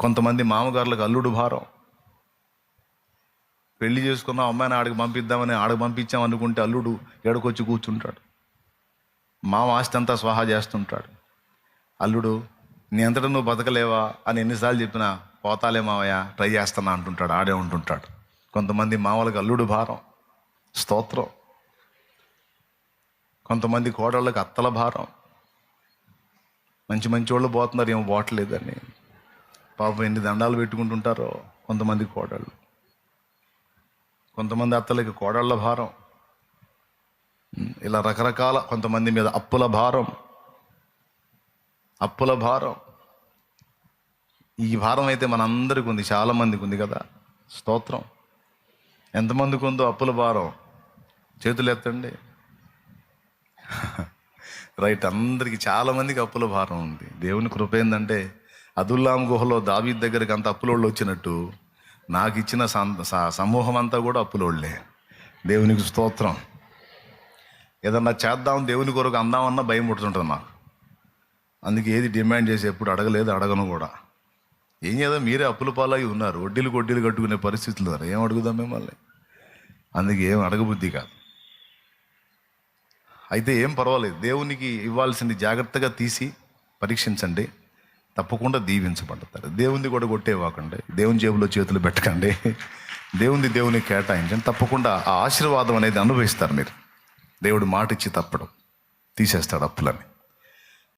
కొంతమంది మామగారులకు అల్లుడు భారం. పెళ్ళి చేసుకున్న అమ్మాయిని ఆడికి పంపిద్దామని ఆడికి పంపించాం అనుకుంటే అల్లుడు ఎడకొచ్చి కూర్చుంటాడు. మామ ఆస్తి అంతా స్వాహా చేస్తుంటాడు. అల్లుడు నీ అంతటా నువ్వు బతకలేవా? అని ఎన్నిసార్లు చెప్పినా పోతాలే మావయ్య ట్రై చేస్తానా అంటుంటాడు ఆడే ఉంటుంటాడు. కొంతమంది మామలకు అల్లుడు భారం స్తోత్రం. కొంతమంది కోడళ్ళకి అత్తల భారం. మంచి మంచి వాళ్ళు పోతున్నారు ఏమో పోవట్లేదని. పాపం ఎన్ని దండాలు పెట్టుకుంటుంటారో కొంతమంది కోడళ్ళు. కొంతమంది అత్తలకి కోడళ్ళ భారం. ఇలా రకరకాల కొంతమంది మీద అప్పుల భారం. అప్పుల భారం. ఈ భారం అయితే మనందరికి ఉంది చాలామందికి ఉంది కదా. స్తోత్రం. ఎంతమందికి ఉందో అప్పుల భారం. చేతులు ఎత్తండి. రైట్ అందరికీ చాలామందికి అప్పుల భారం ఉంది. దేవుని కృప ఏంటంటే అదుల్లాం గుహలో దావీద్ దగ్గరికి అంత అప్పులోళ్ళు వచ్చినట్టు నాకు ఇచ్చిన స- సమూహం అంతా కూడా అప్పులోళ్ళే. దేవునికి స్తోత్రం. ఏదన్నా చేద్దాం దేవుని కొరకు అందామన్నా భయం పుడుతుంటుంది నాకు అందుకే ఏది డిమాండ్ చేసి ఎప్పుడు అడగలేదు అడగను కూడా. ఏం చేద్దాం? మీరే అప్పుల పాలై ఉన్నారు. వడ్డీలు కొడ్డీలు కట్టుకునే పరిస్థితులు ఉన్నారు ఏం అడుగుదాం మిమ్మల్ని? అందుకే ఏం అడగబుద్ధి కాదు. అయితే ఏం పర్వాలేదు. దేవునికి ఇవ్వాల్సింది జాగ్రత్తగా తీసి పరీక్షించండి. తప్పకుండా దీవించబడతారు. దేవుని కూడా కొట్టేవాకండి. దేవుని జేబులో చేతులు పెట్టకండి. దేవుని దేవుని కేటాయించండి. తప్పకుండా ఆ ఆశీర్వాదం అనేది అనుభవిస్తారు మీరు. దేవుడు మాట ఇచ్చి తప్పడం. తీసేస్తాడు అప్పులని